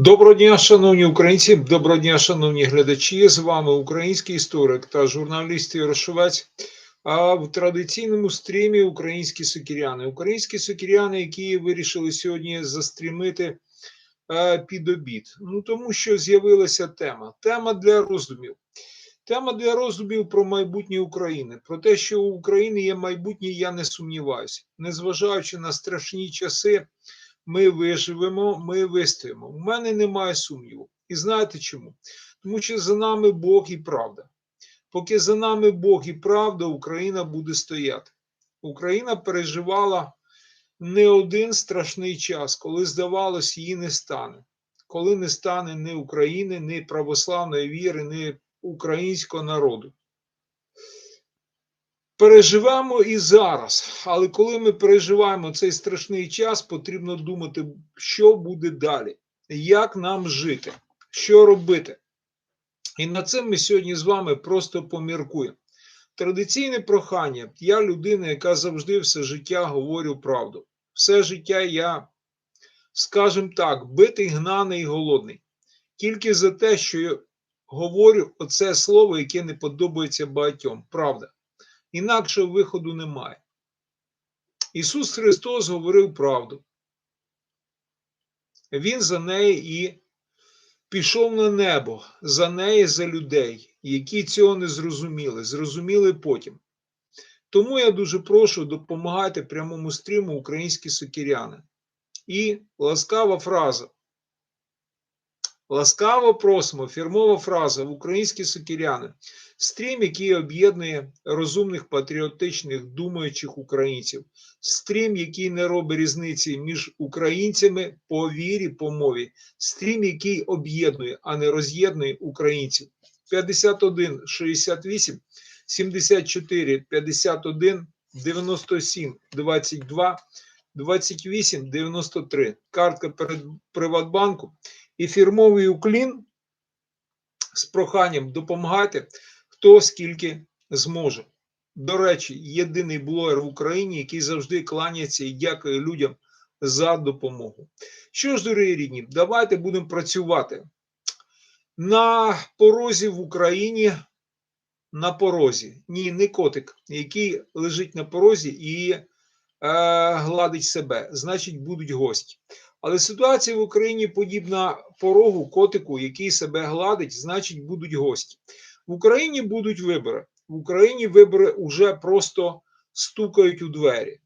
Доброго дня, шановні українці, доброго дня, шановні глядачі. З вами український історик та журналіст Ярошовець. А в традиційному стрімі українські сокіряни. Українські сокіряни, які вирішили сьогодні застрімити е, під обід. Ну тому що з'явилася тема. Тема для роздумів. Тема для роздумів про майбутнє України. Про те, що у України є майбутнє, я не сумніваюся. Незважаючи на страшні часи ми виживемо, ми вистоїмо. У мене немає сумніву. І знаєте чому? Тому що за нами Бог і правда. Поки за нами Бог і правда, Україна буде стояти. Україна переживала не один страшний час, коли, здавалось, її не стане. Коли не стане ні України, ні православної віри, ні українського народу. Переживемо і зараз, але коли ми переживаємо цей страшний час, потрібно думати, що буде далі, як нам жити, що робити. І над цим ми сьогодні з вами просто поміркуємо. Традиційне прохання: я людина, яка завжди все життя говорю правду. Все життя я, скажімо так, битий, гнаний і голодний. Тільки за те, що я говорю оце слово, яке не подобається багатьом. Правда. Інакшого виходу немає. Ісус Христос говорив правду. Він за неї і пішов на небо, за неї, за людей, які цього не зрозуміли, зрозуміли потім. Тому я дуже прошу допомагайте прямому стріму українські сокіряни. І ласкава фраза. Ласкаво просимо, фірмова фраза в українські сокіряни. Стрім, який об'єднує розумних, патріотичних, думаючих українців. Стрім, який не робить різниці між українцями по вірі, по мові. Стрім, який об'єднує, а не роз'єднує українців. 51 68 74 51 97 22 28 93. Картка перед Приватбанку і фірмовий уклін з проханням допомагати, хто скільки зможе. До речі, єдиний блогер в Україні, який завжди кланяється і дякує людям за допомогу. Що ж, дорогі рідні, давайте будемо працювати. На порозі в Україні. На порозі. Ні, не котик, який лежить на порозі і е, гладить себе. Значить, будуть гості. Але ситуація в Україні подібна порогу котику, який себе гладить, значить, будуть гості. В Україні будуть вибори. В Україні вибори вже просто стукають у двері.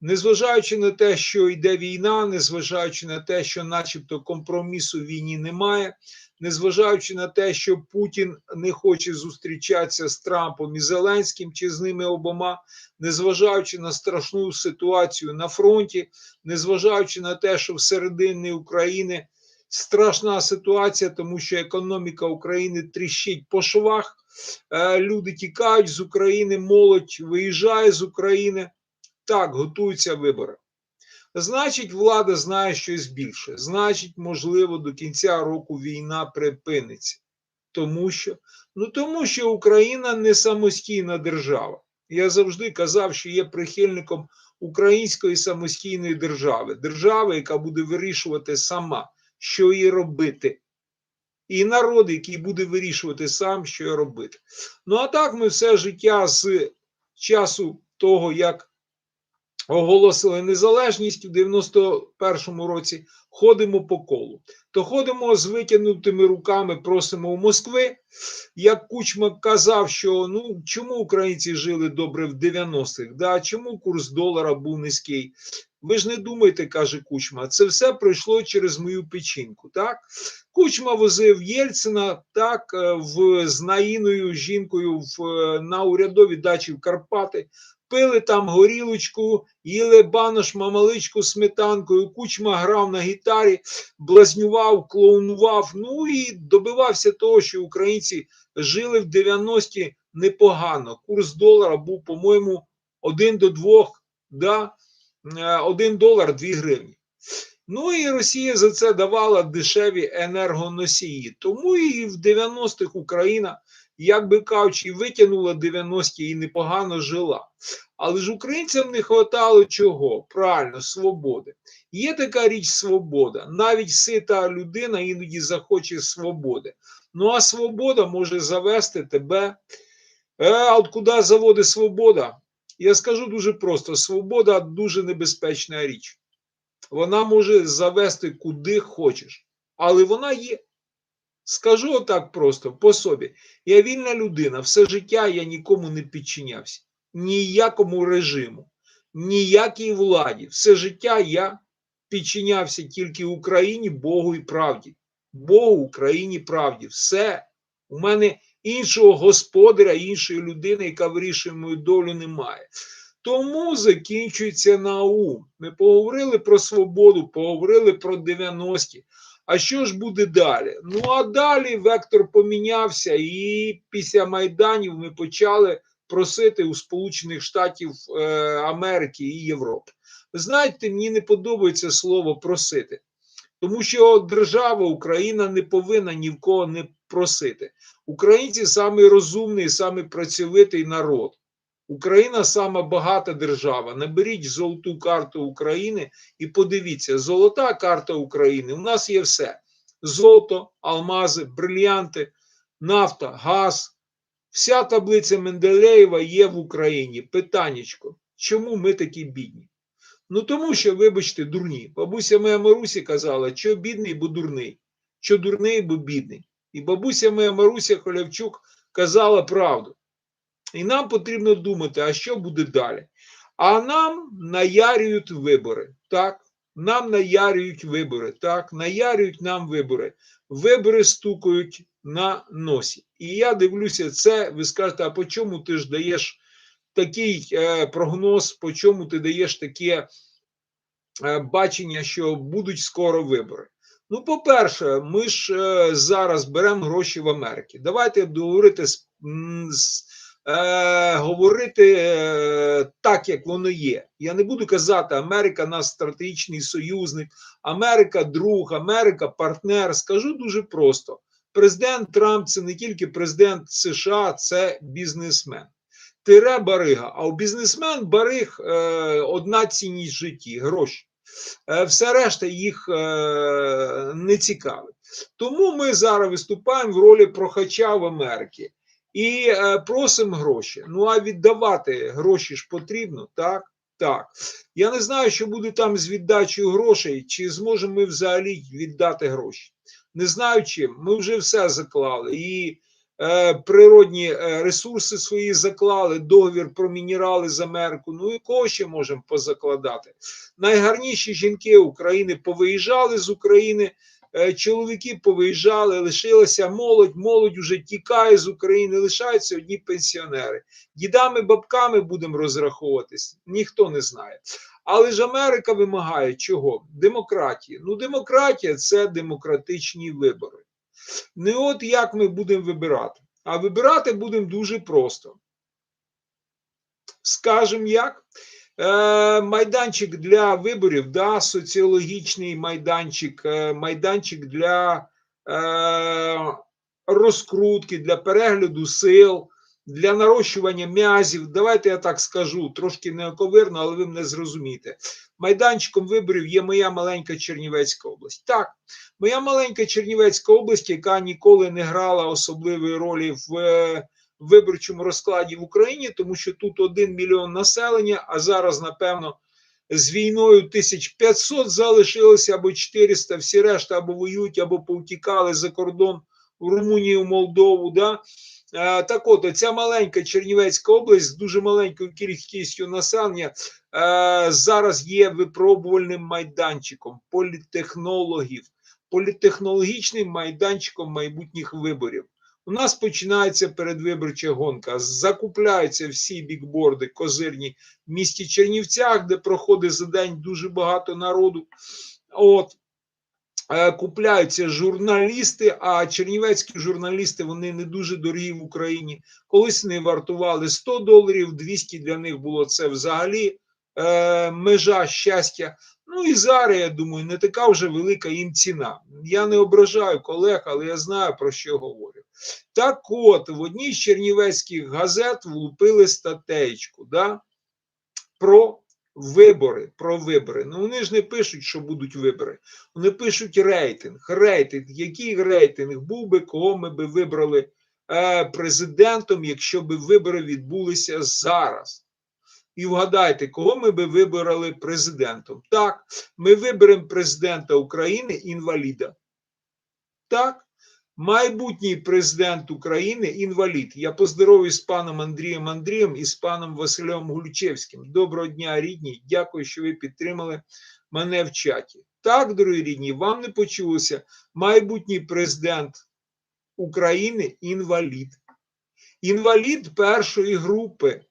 Незважаючи на те, що йде війна, незважаючи на те, що, начебто, компромісу в війні немає, незважаючи на те, що Путін не хоче зустрічатися з Трампом і Зеленським чи з ними обома, незважаючи на страшну ситуацію на фронті, незважаючи на те, що всередині України страшна ситуація, тому що економіка України тріщить по швах, е, люди тікають з України, молодь виїжджає з України. Так, готуються вибори. Значить, влада знає щось більше. Значить, можливо, до кінця року війна припиниться. Тому що ну тому що Україна не самостійна держава. Я завжди казав, що є прихильником української самостійної держави, держави, яка буде вирішувати сама, що їй робити. І народ, який буде вирішувати сам, що робити. Ну а так ми все життя з часу того, як оголосили незалежність в 91-му році, ходимо по колу. То ходимо з витягнутими руками, просимо у Москви. Як Кучма казав, що ну чому українці жили добре в 90-х? Да, Чому курс долара був низький? Ви ж не думайте, каже Кучма, це все пройшло через мою печінку. Так, Кучма возив Єльцина так в з Наїною жінкою в на урядові дачі в Карпати пили там горілочку, їли банош, мамаличку сметанкою, кучма грав на гітарі, блазнював, клоунував. Ну і добивався того, що українці жили в 90-ті непогано. Курс долара був, по-моєму, 1 до 2, да? 1 долар 2 гривні. Ну і Росія за це давала дешеві енергоносії. Тому і в 90-х Україна як би кажучи, витягнула 90-ті і непогано жила. Але ж українцям не хватало чого? Правильно, свободи. Є така річ свобода. Навіть сита людина іноді захоче свободи. Ну а свобода може завести тебе. Е, а от куди заводить свобода? Я скажу дуже просто: свобода дуже небезпечна річ. Вона може завести куди хочеш, але вона є. Скажу отак просто по собі. Я вільна людина, все життя я нікому не підчинявся, ніякому режиму, ніякій владі. Все життя я підчинявся тільки Україні, Богу і правді. Богу, Україні, правді. Все. У мене іншого господаря, іншої людини, яка вирішує мою долю, немає. Тому закінчується наум. Ми поговорили про свободу, поговорили про 90-ті. А що ж буде далі? Ну а далі вектор помінявся, і після Майданів ми почали просити у Сполучених Штатів е, Америки і Європи. Ви знаєте, мені не подобається слово просити, тому що держава Україна не повинна ні в кого не просити. Українці самий розумний, самий працьовитий народ. Україна сама багата держава. Наберіть золоту карту України і подивіться, золота карта України. У нас є все: золото, алмази, брильянти, нафта, газ. Вся таблиця Менделеєва є в Україні. Питаннячко, чому ми такі бідні? Ну тому що, вибачте, дурні. Бабуся моя Марусі казала, що бідний, бо дурний, що дурний, бо бідний. І бабуся моя Маруся Холявчук казала правду. І нам потрібно думати, а що буде далі. А нам наярюють вибори. Так, нам наярюють вибори. Так, наярюють нам вибори. Вибори стукають на носі. І я дивлюся це. Ви скажете, а по чому ти ж даєш такий е, прогноз, по чому ти даєш таке е, бачення, що будуть скоро вибори? Ну, по-перше, ми ж е, зараз беремо гроші в Америці. Давайте договорити з. з Е, говорити е, так, як воно є. Я не буду казати, Америка наш стратегічний союзник, Америка друг, Америка партнер. Скажу дуже просто: президент Трамп це не тільки президент США, це бізнесмен. Тире барига. А у бізнесмен бариг е, одна цінність житті гроші. Е, все решта їх е, не цікавить. Тому ми зараз виступаємо в ролі прохача в Америці і е, просимо гроші. Ну а віддавати гроші ж потрібно, так? Так. Я не знаю, що буде там з віддачею грошей, чи зможемо ми взагалі віддати гроші. Не знаю чим. Ми вже все заклали. І е, природні е, ресурси свої заклали, договір про мінерали з Америку. Ну і кого ще можемо позакладати? Найгарніші жінки України повиїжджали з України. Е, чоловіки повиїжджали, лишилася молодь, молодь уже тікає з України, лишаються одні пенсіонери. Дідами, бабками будемо розраховуватись, ніхто не знає. Але ж Америка вимагає чого? Демократії. Ну, демократія це демократичні вибори. Не от як ми будемо вибирати. А вибирати будемо дуже просто. Скажемо як? Е, майданчик для виборів, да, соціологічний майданчик, е, майданчик для е, розкрутки, для перегляду сил, для нарощування м'язів. Давайте я так скажу, трошки неоковирно, але ви мене зрозумієте. Майданчиком виборів є моя маленька Чернівецька область. Так, моя маленька Чернівецька область, яка ніколи не грала особливої ролі в виборчому розкладі в Україні, тому що тут один мільйон населення, а зараз, напевно, з війною 1500 залишилося або 400, всі решта або воюють, або повтікали за кордон в Румунію, Молдову. Да? Е, так от, ця маленька Чернівецька область з дуже маленькою кількістю населення е, зараз є випробувальним майданчиком політехнологів, політехнологічним майданчиком майбутніх виборів. У нас починається передвиборча гонка. Закупляються всі бікборди козирні в місті Чернівцях, де проходить за день дуже багато народу. От е, купляються журналісти, а чернівецькі журналісти вони не дуже дорогі в Україні. Колись вони вартували 100 доларів, 200 для них було це взагалі е, межа щастя. Ну і зараз, я думаю, не така вже велика їм ціна. Я не ображаю колег, але я знаю про що говорю. Так от, в одній з чернівецьких газет влупили статейку да, про вибори. Про вибори. Ну вони ж не пишуть, що будуть вибори. Вони пишуть рейтинг. Рейтинг. Який рейтинг був би, кого ми би вибрали е, президентом, якщо б вибори відбулися зараз? І вгадайте, кого ми би вибрали президентом? Так, ми виберемо президента України інваліда. Так, майбутній президент України інвалід. Я поздоровую з паном Андрієм Андрієм і з паном Василем Гульчевським. Доброго дня, рідні. Дякую, що ви підтримали мене в чаті. Так, дорогі рідні, вам не почулося. Майбутній президент України інвалід. Інвалід першої групи.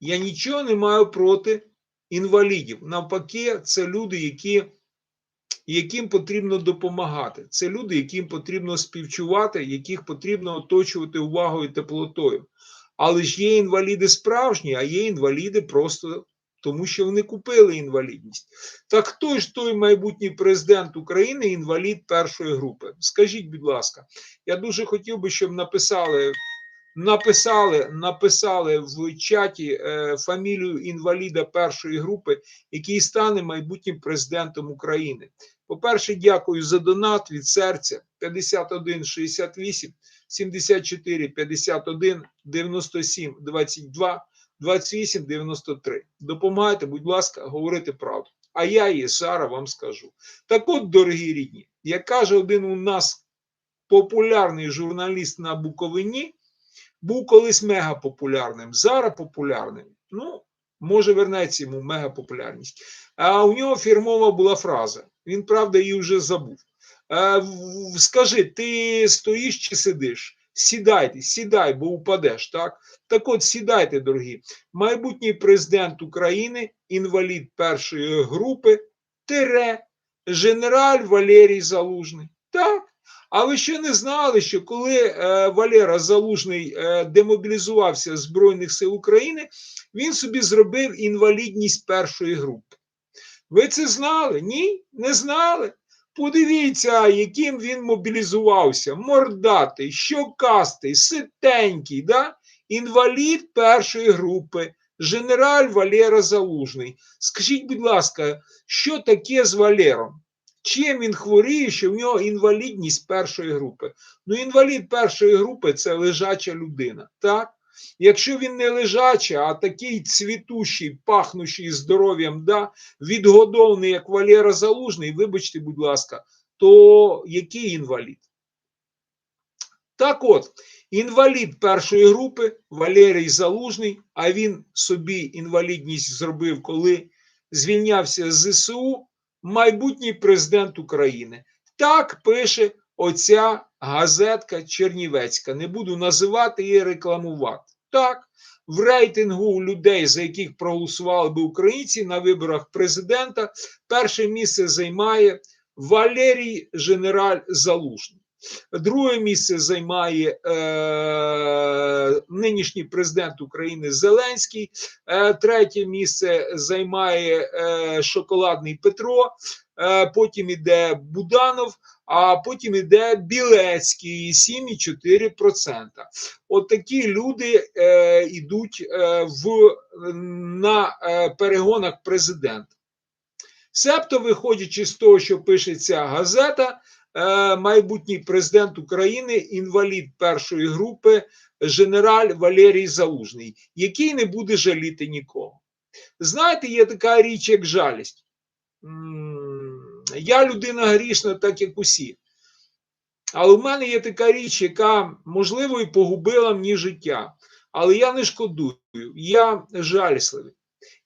Я нічого не маю проти інвалідів. Навпаки, це люди, які, яким потрібно допомагати. Це люди, яким потрібно співчувати, яких потрібно оточувати увагою і теплотою. Але ж є інваліди справжні, а є інваліди просто тому, що вони купили інвалідність. Так хто ж той майбутній президент України, інвалід першої групи? Скажіть, будь ласка, я дуже хотів би, щоб написали написали, написали в чаті е, фамілію інваліда першої групи, який стане майбутнім президентом України. По-перше, дякую за донат від серця 51 68 74 51 97 22 28 93. Допомагайте, будь ласка, говорити правду. А я її зараз вам скажу. Так от, дорогі рідні, як каже один у нас популярний журналіст на Буковині, був колись мегапопулярним, зараз популярним. Ну, може, вернеться йому мегапопулярність. А у нього фірмова була фраза. Він, правда, її вже забув. Скажи, ти стоїш чи сидиш? Сідайте, сідай, бо упадеш. Так, так от сідайте, дорогі. Майбутній президент України, інвалід першої групи, тире, генераль Валерій Залужний. Так. А ви ще не знали, що коли е, Валера Залужний е, демобілізувався з Збройних сил України, він собі зробив інвалідність першої групи. Ви це знали? Ні? Не знали? Подивіться, яким він мобілізувався: мордатий, щокастий, ситенький, да? інвалід першої групи, генераль Валера Залужний. Скажіть, будь ласка, що таке з Валером? Чим він хворіє, що в нього інвалідність першої групи? Ну, інвалід першої групи це лежача людина. так? Якщо він не лежачий, а такий цвітущий, пахнущий здоров'ям, да, відгодований, як Валера Залужний, вибачте, будь ласка, то який інвалід? Так от, інвалід першої групи Валерій Залужний, а він собі інвалідність зробив, коли звільнявся з ЗСУ майбутній президент України. Так пише оця газетка Чернівецька. Не буду називати і рекламувати. Так, в рейтингу людей, за яких проголосували би українці на виборах президента, перше місце займає Валерій Генераль Залужний. Друге місце займає е, нинішній президент України Зеленський. Е, третє місце займає е, Шоколадний Петро. Е, потім іде Буданов, а потім іде Білецький 7,4%. От такі люди е, йдуть е, в, на е, перегонах президента. Себто, виходячи з того, що пише ця газета, майбутній президент України, інвалід першої групи, генераль Валерій Залужний, який не буде жаліти нікого. Знаєте, є така річ, як жалість. Я людина грішна, так як усі. Але в мене є така річ, яка, можливо, і погубила мені життя. Але я не шкодую, я жалісливий,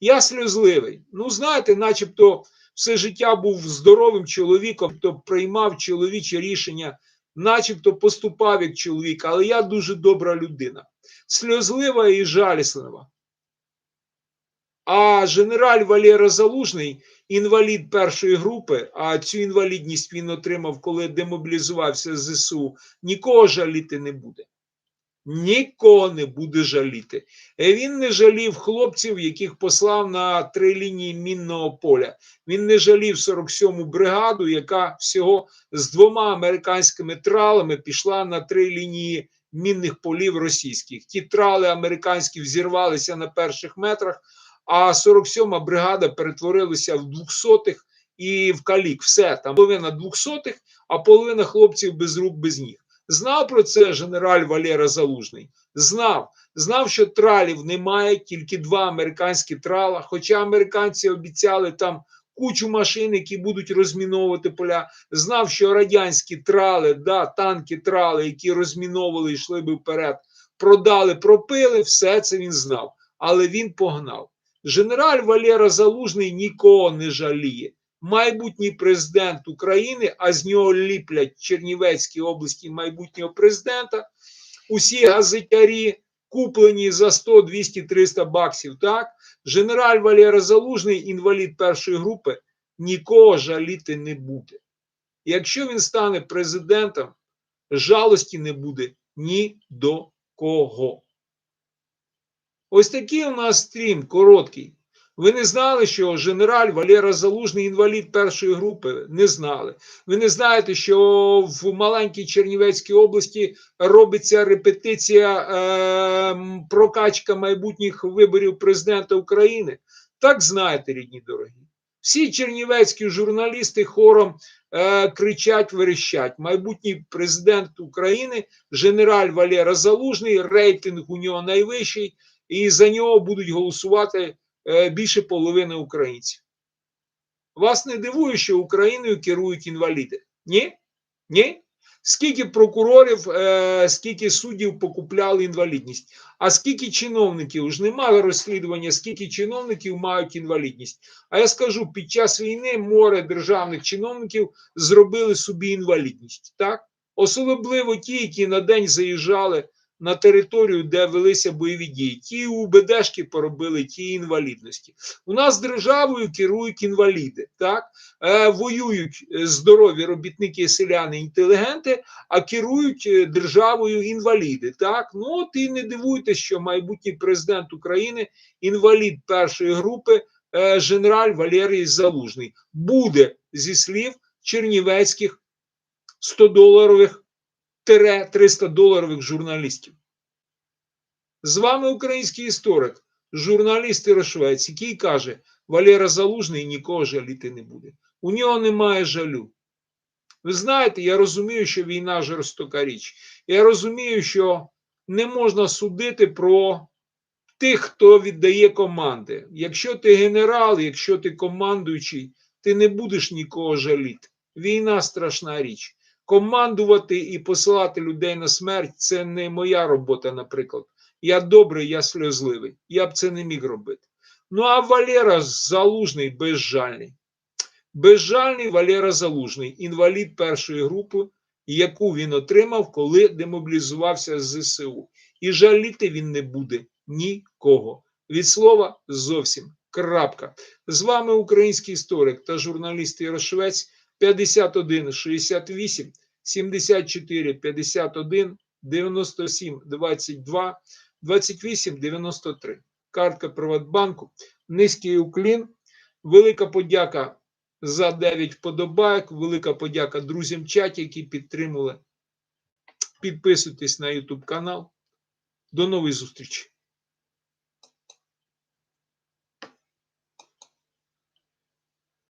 я сльозливий. Ну, знаєте, начебто все життя був здоровим чоловіком, то приймав чоловіче рішення, начебто поступав як чоловік, але я дуже добра людина, сльозлива і жаліслива. А генераль Валера Залужний, інвалід першої групи, а цю інвалідність він отримав, коли демобілізувався з ЗСУ, нікого жаліти не буде. Нікого не буде жаліти. Е, Він не жалів хлопців, яких послав на три лінії мінного поля. Він не жалів 47-му бригаду, яка всього з двома американськими тралами пішла на три лінії мінних полів російських. Ті трали американські взірвалися на перших метрах, а 47-ма бригада перетворилася в двохсотих і в калік. Все там половина двохсотих, а половина хлопців без рук, без ніг. Знав про це генераль Валера Залужний. Знав, знав, що тралів немає, тільки два американські трала. Хоча американці обіцяли там кучу машин, які будуть розміновувати поля. Знав, що радянські трали, да, танки трали, які розміновували і йшли би вперед, продали, пропили. Все це він знав, але він погнав. Генераль Валера Залужний нікого не жаліє. Майбутній президент України, а з нього ліплять в Чернівецькій області майбутнього президента. Усі газетярі куплені за 100, 200, 300 баксів. Так, генераль Валера Залужний, інвалід першої групи, нікого жаліти не буде. Якщо він стане президентом, жалості не буде ні до кого. Ось такий у нас стрім короткий. Ви не знали, що генераль Валера Залужний інвалід першої групи? Не знали. Ви не знаєте, що в маленькій Чернівецькій області робиться репетиція е, прокачка майбутніх виборів президента України? Так знаєте, рідні дорогі. Всі чернівецькі журналісти хором е, кричать, верещать. Майбутній президент України, генераль Валера Залужний, рейтинг у нього найвищий, і за нього будуть голосувати більше половини українців. Вас не дивує, що Україною керують інваліди? Ні? Ні? Скільки прокурорів, е, скільки суддів покупляли інвалідність? А скільки чиновників? Ж немає розслідування, скільки чиновників мають інвалідність. А я скажу, під час війни море державних чиновників зробили собі інвалідність. Так? Особливо ті, які на день заїжджали на територію, де велися бойові дії. Ті УБДшки поробили ті інвалідності. У нас державою керують інваліди, так е, воюють здорові робітники, селяни, інтелігенти, а керують е, державою інваліди. Так, ну от і не дивуйтесь, що майбутній президент України, інвалід першої групи, е, генераль Валерій Залужний, буде зі слів чернівецьких 100 доларових 300 доларових журналістів. З вами український історик, журналіст Ірошвець, який каже, Валера Залужний нікого жаліти не буде. У нього немає жалю. Ви знаєте, я розумію, що війна жорстока річ. Я розумію, що не можна судити про тих, хто віддає команди. Якщо ти генерал, якщо ти командуючий, ти не будеш нікого жаліти. Війна страшна річ командувати і посилати людей на смерть це не моя робота, наприклад. Я добрий, я сльозливий. Я б це не міг робити. Ну а Валера Залужний безжальний. Безжальний Валера Залужний, інвалід першої групи, яку він отримав, коли демобілізувався з ЗСУ. І жаліти він не буде нікого. Від слова зовсім. Крапка. З вами український історик та журналіст Ярошвець. 51 68 74 51 97 22 28 93. Картка Приватбанку. Низький уклін. Велика подяка за 9 вподобайок. Велика подяка друзям чаті, які підтримали. Підписуйтесь на YouTube канал. До нової зустрічі!